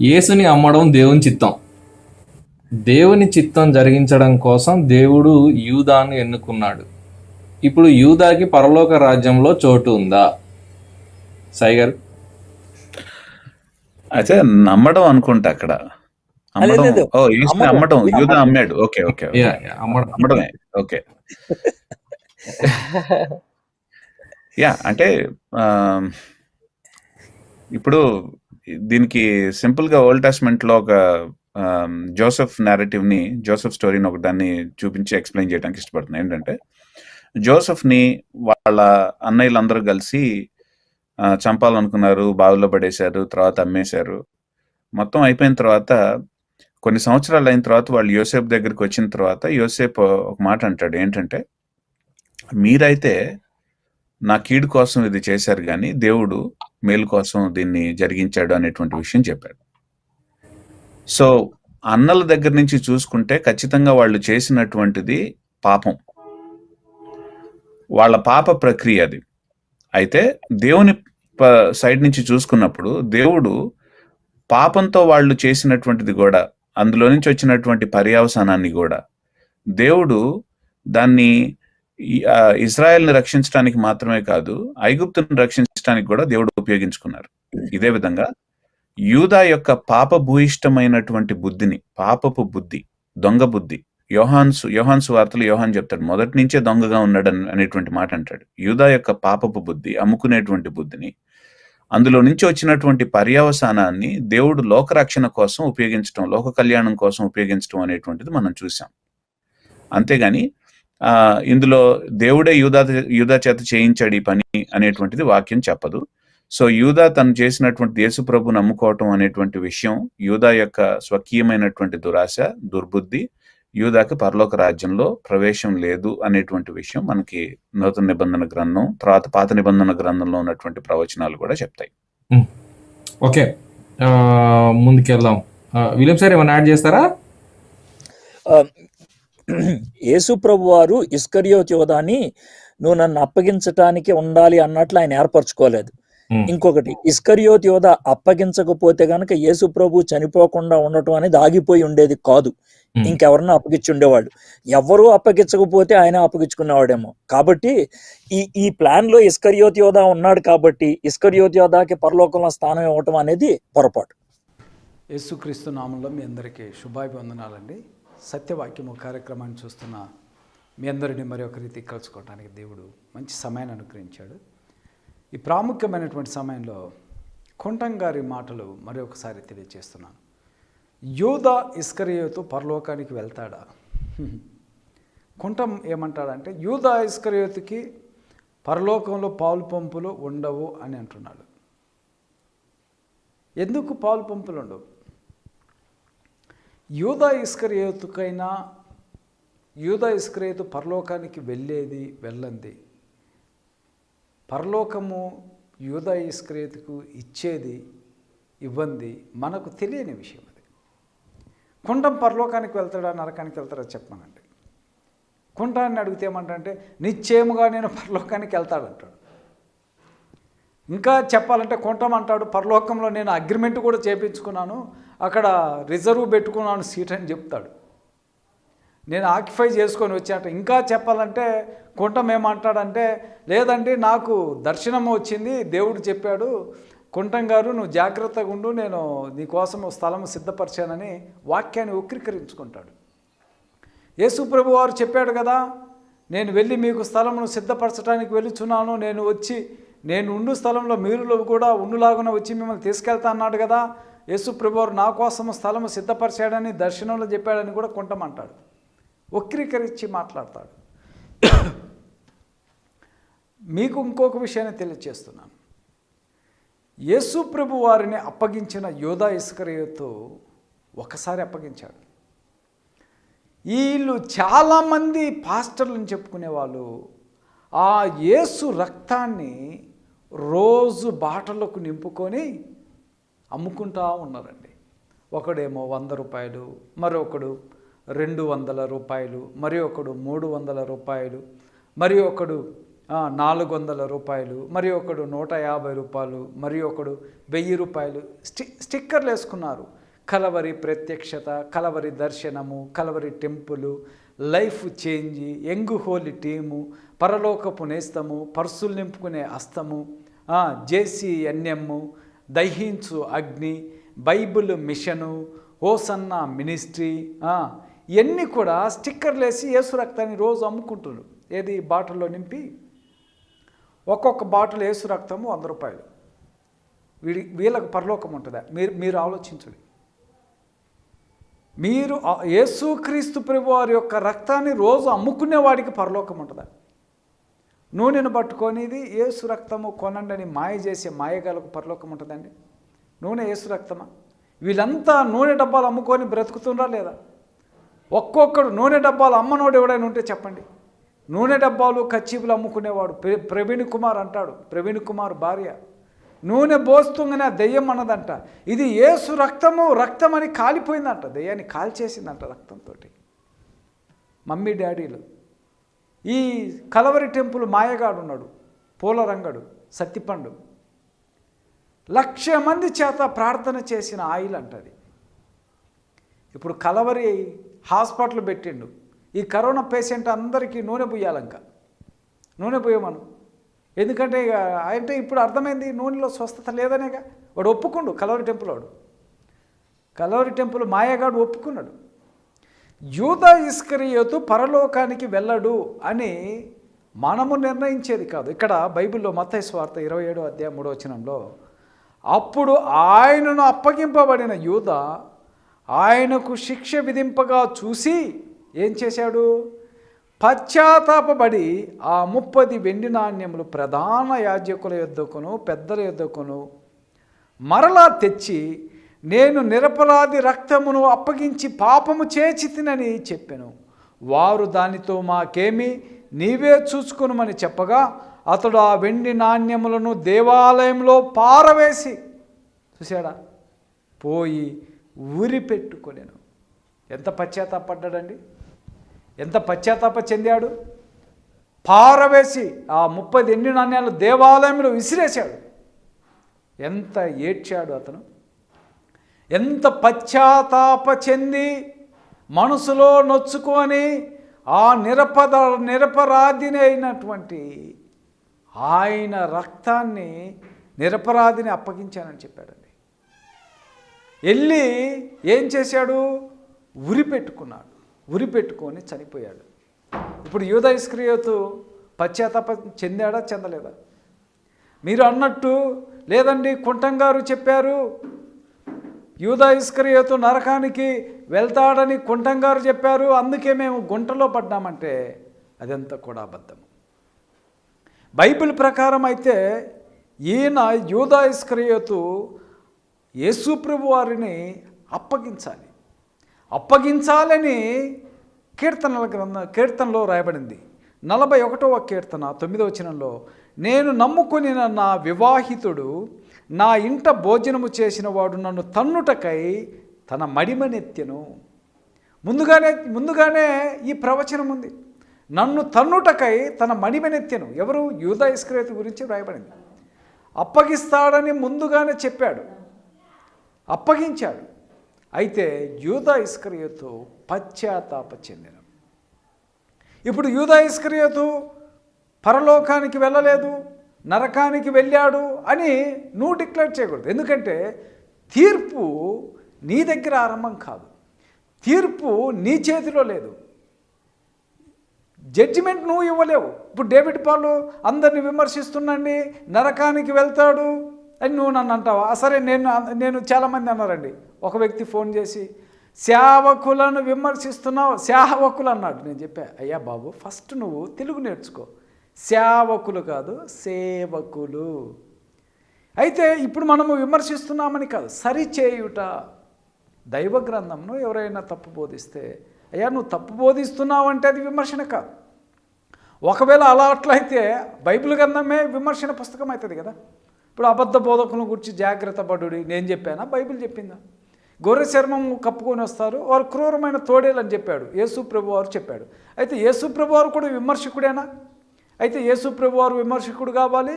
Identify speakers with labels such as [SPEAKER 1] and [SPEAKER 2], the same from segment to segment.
[SPEAKER 1] యేసుని అమ్మడం దేవుని చిత్తం. దేవుని చిత్తం జరిగించడం కోసం దేవుడు యూదాను ఎన్నుకున్నాడు. ఇప్పుడు యూదాకి పరలోక రాజ్యంలో చోటు ఉందా? సైగర్
[SPEAKER 2] అయితే నమ్మడం అనుకుంటా అక్కడ. అమ్మడం
[SPEAKER 3] లేదు.
[SPEAKER 2] ఓ యేసుని
[SPEAKER 3] అమ్మడం.
[SPEAKER 2] అమ్మడం. యూదా అమ్మాడు. Okay okay okay.
[SPEAKER 1] Yeah, yeah, అమ్మడం.
[SPEAKER 2] అమ్మడమే ఓకే. యా అంటే ఆ, ఇప్పుడు దీనికి సింపుల్గా ఓల్డ్ టెస్ట్మెంట్లో ఒక జోసెఫ్ నేరేటివ్ని ని జోసెఫ్ స్టోరీని ఒక దాన్ని చూపించి ఎక్స్ప్లెయిన్ చేయడానికి ఇష్టపడుతున్నాను ఏంటంటే జోసెఫ్ని వాళ్ళ అన్నయ్యలందరూ కలిసి చంపాలనుకున్నారు బావిలో పడేశారు తర్వాత అమ్మేశారు. మొత్తం అయిపోయిన తర్వాత కొన్ని సంవత్సరాలు అయిన తర్వాత వాళ్ళు యోసేపు దగ్గరికి వచ్చిన తర్వాత యోసేపు ఒక మాట అంటాడు. ఏంటంటే మీరైతే నా కీడు కోసం ఇది చేశారు కానీ దేవుడు మేలు కోసం దీన్ని జరిగించాడు అనేటువంటి విషయం చెప్పాడు. సో అన్నల దగ్గర నుంచి చూసుకుంటే ఖచ్చితంగా వాళ్ళు చేసినటువంటిది పాపం. వాళ్ళ పాప ప్రక్రియ అది. అయితే దేవుని ప- సైడ్ నుంచి చూసుకున్నప్పుడు దేవుడు పాపంతో వాళ్ళు చేసినటువంటిది కూడా అందులో నుంచి వచ్చినటువంటి పర్యావసానాన్ని కూడా దేవుడు దాన్ని ఇజ్రాయెల్ని రక్షించడానికి మాత్రమే కాదు ఐగుప్తును రక్షించడానికి కూడా దేవుడు ఉపయోగించుకున్నారు. ఇదే విధంగా యూదా యొక్క పాప భూయిష్టమైనటువంటి బుద్ధిని పాపపు బుద్ధి దొంగ బుద్ధి యోహాన్స్ యోహాన్స్ వార్తలు యోహాన్ చెప్తాడు మొదటి నుంచే దొంగగా ఉన్నాడు అనేటువంటి మాట అంటాడు. యూదా యొక్క పాపపు బుద్ధి అమ్ముకునేటువంటి బుద్ధిని అందులో నుంచి వచ్చినటువంటి పర్యవసానాన్ని దేవుడు లోకరక్షణ కోసం ఉపయోగించడం లోక కళ్యాణం కోసం ఉపయోగించడం అనేటువంటిది మనం చూసాం అంతేగాని ఇందులో దేవుడే యూదా యూదా చేత చేయించాడు ఈ పని అనేటువంటిది వాక్యం చెప్పదు. సో యూదా తను చేసినటువంటి యేసు ప్రభు నమ్ముకోవటం అనేటువంటి విషయం యూదా యొక్క స్వకీయమైనటువంటి దురాశ దుర్బుద్ధి యూదాకి పరలోక రాజ్యంలో ప్రవేశం లేదు అనేటువంటి విషయం మనకి నూతన నిబంధన గ్రంథం తర్వాత పాత నిబంధన గ్రంథంలో ఉన్నటువంటి ప్రవచనాలు కూడా చెప్తాయి.
[SPEAKER 1] ఓకే. ఆ, ముందుకెళ్దాం. విలియం సార్ ఏమైనా యాడ్ చేస్తారా?
[SPEAKER 3] ఆ, యేసు ప్రభు వారు ఇస్కరియోత్ యోధాని నువ్వు నన్ను అప్పగించటానికి ఉండాలి అన్నట్లు ఆయన ఏర్పరచుకోలేదు. ఇంకొకటి ఇస్కరియోత్ యోధ అప్పగించకపోతే గనక యేసు ప్రభు చనిపోకుండా ఉండటం అనేది ఆగిపోయి ఉండేది కాదు. ఇంకెవరన్నా అప్పగించి ఉండేవాడు ఎవరు అప్పగించకపోతే ఆయన అప్పగించుకునేవాడేమో. కాబట్టి ఈ ఈ ప్లాన్లో ఇస్కరియోత్ యోధ ఉన్నాడు కాబట్టి ఇస్కరియోత్ యోధాకి పరలోకంలో స్థానం ఇవ్వటం అనేది పొరపాటు.
[SPEAKER 4] యేసుక్రీస్తు నామంలో మీ అందరికీ శుభాభివందనాలండి. సత్యవాక్యము కార్యక్రమాన్ని చూస్తున్న మీ అందరిని మరి ఒక రీతి కలుసుకోవడానికి దేవుడు మంచి సమయాన్ని అనుగ్రహించాడు. ఈ ప్రాముఖ్యమైనటువంటి సమయంలో కొంటం గారి మాటలు మరి ఒకసారి తెలియజేస్తున్నాను యోధ ఇస్కరియోతో పరలోకానికి వెళ్తాడా? హ్మ్. కుంటం ఏమంటాడంటే యూదా ఇస్కరియోతుకి పరలోకంలో పాలు పంపులు ఉండవు అని అంటున్నాడు. ఎందుకు పాలు పంపులు ఉండవు? యూదా ఇస్కరియోతుకైనా యూదా ఇస్కరియోతు పరలోకానికి వెళ్ళేది వెళ్ళంది. పరలోకము యూదా ఇస్కరియోతుకు ఇచ్చేది ఇవ్వంది మనకు తెలియని విషయం అది. కుండం పరలోకానికి వెళ్తాడా నరకానికి వెళ్తాడా చెప్పమనండి. కుంటాన్ని అడిగితే ఏమంటే నిశ్చయముగా నేను పరలోకానికి వెళ్తాడంటాడు. ఇంకా చెప్పాలంటే కొంటాం అంటాడు పరలోకంలో నేను అగ్రిమెంట్ కూడా చేపించుకున్నాను అక్కడ రిజర్వ్ పెట్టుకున్నాను సీట్ అని చెప్తాడు. నేను ఆక్యుపై చేసుకొని వచ్చాట. ఇంకా చెప్పాలంటే కొంటం ఏమంటాడంటే లేదండి నాకు దర్శనం వచ్చింది దేవుడు చెప్పాడు కుంటం గారు నువ్వు జాగ్రత్తగా ఉండు నేను నీకోసం స్థలం సిద్ధపరిచానని వాక్యాన్ని వక్రీకరించుకుంటాడు. యేసు ప్రభు వారు చెప్పాడు కదా నేను వెళ్ళి మీకు స్థలమును సిద్ధపరచడానికి వెళ్ళుచున్నాను నేను వచ్చి నేను ఉండు స్థలంలో మీరు కూడా ఉండులాగున వచ్చి మిమ్మల్ని తీసుకెళ్తా అన్నాడు కదా. యేసు ప్రభువారు నా కోసం స్థలము సిద్ధపరిచాడని దర్శనంలో చెప్పాడని కూడా కొంటమంటాడు. వక్రీకరించి మాట్లాడతాడు. మీకు ఇంకొక విషయాన్ని తెలియజేస్తున్నాను యేసు ప్రభు వారిని అప్పగించిన యోధా ఇస్కరియోతు ఒకసారి అప్పగించాడు. వీళ్ళు చాలామంది పాస్టర్లను చెప్పుకునే వాళ్ళు ఆ యేసు రక్తాన్ని రోజు బాటలకు నింపుకొని అమ్ముకుంటా ఉన్నారండి. ఒకడేమో వంద రూపాయలు మరొకడు రెండు వందల రూపాయలు మరి ఒకడు మూడు వందల రూపాయలు మరి ఒకడు నాలుగు వందల రూపాయలు మరి ఒకడు నూట యాభై రూపాయలు మరి ఒకడు వెయ్యి రూపాయలు స్టి స్టిక్కర్లు వేసుకున్నారు. కలవరి ప్రత్యక్షత కలవరి దర్శనము Calvary temple life change young holy team పరలోకపు నేస్తము పర్సులు నింపుకునే అస్తము జేసీ దహించు అగ్ని బైబిల్ మిషను ఓసన్న మినిస్ట్రీ ఇవన్నీ కూడా స్టిక్కర్లు వేసి యేసు రక్తాన్ని రోజు అమ్ముకుంటున్నారు. ఏది? బాటిల్లో నింపి ఒక్కొక్క బాటిల్ యేసు రక్తము వంద రూపాయలు. వీడి వీళ్ళకు పరలోకం ఉంటుందా? మీరు మీరు ఆలోచించండి. మీరు యేసుక్రీస్తు ప్రభువారి యొక్క రక్తాన్ని రోజు అమ్ముకునే వాడికి పరలోకం ఉంటుందా? నూనెను పట్టుకొని ఏసు రక్తము కొనండి అని మాయ చేసే మాయగాలకు పరలోకం ఉంటుందండి. నూనె ఏసు రక్తమా? వీళ్ళంతా నూనె డబ్బాలు అమ్ముకొని బ్రతుకుతుండ్రా లేదా? ఒక్కొక్కడు నూనె డబ్బాలు అమ్మనోడు ఎవడైనా ఉంటే చెప్పండి. నూనె డబ్బాలు కచ్చీపులు అమ్ముకునేవాడు ప్రవీణ్ కుమార్ అంటాడు. ప్రవీణ్ కుమార్ భార్య. నూనె బోస్తుంగానే ఆ దెయ్యం అన్నదంట. ఇది ఏసు రక్తము రక్తం అని కాలిపోయిందంట. దెయ్యాన్ని కాల్చేసిందంట రక్తంతో మమ్మీ డాడీలు ఈ కలవరి టెంపుల్ మాయగాడు ఉన్నాడు పూలరంగడు సత్తిపండు. లక్ష మంది చేత ప్రార్థన చేసిన ఆయిల్ అంటది. ఇప్పుడు కలవరి హాస్పిటల్ పెట్టిండు. ఈ కరోనా పేషెంట్ అందరికీ నూనె పోయాలంక. నూనె పోయమను. ఎందుకంటే ఇక అంటే ఇప్పుడు అర్థమైంది నూనెలో స్వస్థత లేదనేగా. వాడు ఒప్పుకుండు కలవరి టెంపుల్ వాడు. కలవరి టెంపుల్ మాయగాడు ఒప్పుకున్నాడు. యూద ఇస్కరియోతు పరలోకానికి వెళ్ళడు అని మనము నిర్ణయించేది కాదు. ఇక్కడ బైబిల్లో మత్తయి స్వార్థ ఇరవై ఏడో అధ్యాయం మూడో వచనంలో అప్పుడు ఆయనను అప్పగింపబడిన యూద ఆయనకు శిక్ష విధింపగా చూసి ఏం చేశాడు? పశ్చాత్తాపబడి ఆ ముప్పది వెండి నాణ్యములు ప్రధాన యాజకుల యొద్దకును పెద్దల యొద్దకును మరలా తెచ్చి నేను నిరపరాధి రక్తమును అప్పగించి పాపము చేచితినని చెప్పాను. వారు దానితో మాకేమి నీవే చూసుకునమని చెప్పగా అతడు ఆ వెండి నాణ్యములను దేవాలయంలో పారవేసి చూశాడా? పోయి ఊరి పెట్టుకొనేను. ఎంత పశ్చాత్తాపడ్డాడండి? ఎంత పశ్చాత్తాప చెందాడు? పారవేసి ఆ ముప్పై ఎండి నాణ్యాలు దేవాలయంలో విసిరేశాడు. ఎంత ఏడ్చాడు అతను? ఎంత పశ్చాత్తాప చెంది మనసులో నొచ్చుకొని ఆ నిరపద నిరపరాధిని అయినటువంటి ఆయన రక్తాన్ని నిరపరాధిని అప్పగించానని చెప్పాడండి. వెళ్ళి ఏం చేశాడు? ఉరి పెట్టుకున్నాడు. ఉరి పెట్టుకొని చనిపోయాడు. ఇప్పుడు యూద ఇస్క్రియోతు పశ్చాత్తాప చెందాడా? చెందలేదా? మీరు అన్నట్టు లేదండి కుంటం గారు చెప్పారు యూదా ఇస్కరియోతు నరకానికి వెళ్తాడని కుంటంగారు చెప్పారు. అందుకే మేము గుంటలో పడ్డామంటే అదంతా కూడా అబద్ధం బైబిల్ ప్రకారం అయితే ఈయన యూదా ఇస్కరియోతు యేసుప్రభు వారిని అప్పగించాలి. అప్పగించాలని కీర్తనల గ్రంథ కీర్తనలో రాయబడింది. నలభై ఒకటవ కీర్తన తొమ్మిదవ వచనంలో నేను నమ్ముకుని నా వివాహితుడు నా ఇంట భోజనము చేసిన వాడు నన్ను తన్నుటకై తన మడిమనెత్తెను ముందుగానే ముందుగానే ఈ ప్రవచనం ఉంది. నన్ను తన్నుటకై తన మడిమనెత్తెను ఎవరు? యూదా ఇస్క్రేతు గురించి వ్రాయబడింది. అప్పగిస్తాడని ముందుగానే చెప్పాడు. అప్పగించాడు. అయితే యూదా ఇస్క్రియతు పశ్చాత్తాప చెందిన ఇప్పుడు యూదా ఇస్క్రియతు పరలోకానికి వెళ్ళలేదు. నరకానికి వెళ్ళాడు అని నువ్వు డిక్లేర్ చేయకూడదు. ఎందుకంటే తీర్పు నీ దగ్గర ఆరంభం కాదు. తీర్పు నీ చేతిలో లేదు. జడ్జిమెంట్ నువ్వు ఇవ్వలేవు. ఇప్పుడు డేవిడ్ పాలు అందరిని విమర్శిస్తున్నాండి నరకానికి వెళ్తాడు అని నువ్వు నన్ను అంటావా? అసలే సరే నేను నేను చాలామంది అన్నారండి. ఒక వ్యక్తి ఫోన్ చేసి సేవకులను విమర్శిస్తున్నావు. సేవకులు అన్నాడు. నేను చెప్పా అయ్యా బాబు ఫస్ట్ నువ్వు తెలుగు నేర్చుకో. సేవకులు కాదు సేవకులు. అయితే ఇప్పుడు మనము విమర్శిస్తున్నామని కాదు సరిచేయుట దైవ గ్రంథంను ఎవరైనా తప్పు బోధిస్తే అయ్యా నువ్వు తప్పు బోధిస్తున్నావంటే అది విమర్శన కాదు. ఒకవేళ అలా అట్లయితే బైబిల్ గ్రంథమే విమర్శన పుస్తకం అవుతుంది కదా. ఇప్పుడు అబద్ధ బోధకుల గురించి జాగ్రత్త పడుడి నేను చెప్పానా? బైబిల్ చెప్పిందా? గొర్రె చర్మం కప్పుకొని వస్తారు వారు క్రూరమైన తోడేలు అని చెప్పాడు. యేసు ప్రభు వారు చెప్పాడు. అయితే యేసు ప్రభు వారు కూడా విమర్శకుడేనా? అయితే యేసుప్రభు వారు విమర్శకుడు కావాలి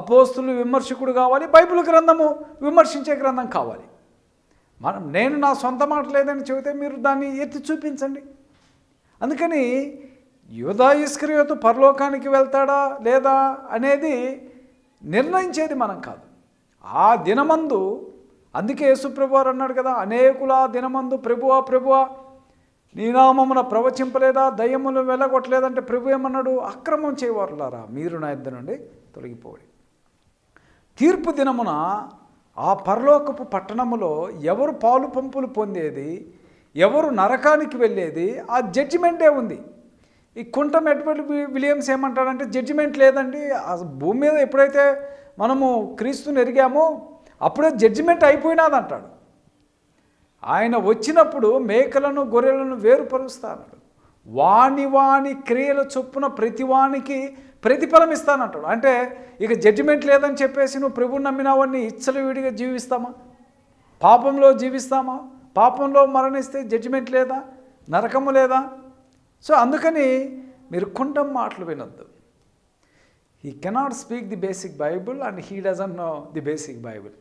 [SPEAKER 4] అపోస్తులు విమర్శకుడు కావాలి బైబిల్ గ్రంథము విమర్శించే గ్రంథం కావాలి. మనం నేను నా సొంత మాట లేదని చెబితే మీరు దాన్ని ఎత్తి చూపించండి. అందుకని యూదా ఇస్కరియోతు పరలోకానికి వెళ్తాడా లేదా అనేది నిర్ణయించేది మనం కాదు. ఆ దినమందు అందుకే యేసుప్రభు వారు అన్నాడు కదా అనేకుల ఆ దినమందు ప్రభువా ప్రభువా నీ నామమున ప్రవచింపలేదా? దయ్యములు వెళ్ళగొట్టలేదంటే ప్రభు ఏమన్నాడు? అక్రమం చేయవారులారా మీరు నా ఇద్దరు నుండి తొలగిపోవడి తీర్పు దినమున ఆ పరలోకపు పట్టణములో ఎవరు పాలు పంపులు పొందేది ఎవరు నరకానికి వెళ్ళేది ఆ జడ్జిమెంటే ఉంది. ఈ కుంటం ఎడ్వర్డ్ విలియమ్స్ ఏమంటాడంటే జడ్జిమెంట్ లేదండి ఆ భూమి మీద ఎప్పుడైతే మనము క్రీస్తుని ఎరిగామో అప్పుడే జడ్జిమెంట్ అయిపోయినాదంటాడు. ఆయన వచ్చినప్పుడు మేకలను గొర్రెలను వేరుపరుస్తానడు. వాని వాని క్రియల చొప్పున ప్రతివానికి ప్రతిఫలం ఇస్తానంటాడు. అంటే ఇక జడ్జిమెంట్ లేదని చెప్పేసి నువ్వు ప్రభుని నమ్మినావన్నీ ఇచ్చలవిడిగా జీవిస్తామా? పాపంలో జీవిస్తామా? పాపంలో మరణిస్తే జడ్జిమెంట్ లేదా? నరకము లేదా? సో అందుకని మీరు కుండం మాటలు వినొద్దు. He cannot speak the basic bible and he doesn't know the basic bible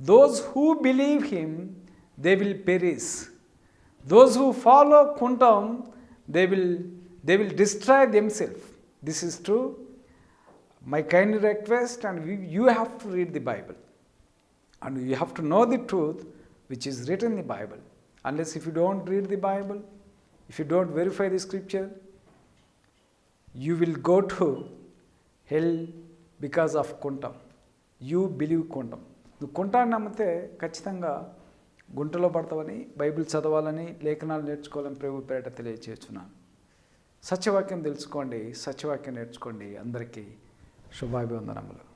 [SPEAKER 4] those who believe him They will perish those who follow కుంటం they will they will destroy themselves this is true my kind request and you have to read the Bible and you have to know the truth which is written in the Bible. Unless if you don't read the Bible, if you don't verify the scripture, you will go to hell because of కుంటం you believe కుంటం నువ్వు కుంటాన్ని నమ్మితే ఖచ్చితంగా గుంటలో పడతామని Bible చదవాలని లేఖనాలు నేర్చుకోవాలని ప్రభు పేరట తెలియచేస్తున్నాను. సత్యవాక్యం తెలుసుకోండి సత్యవాక్యం నేర్చుకోండి అందరికీ శుభాభివందనములు.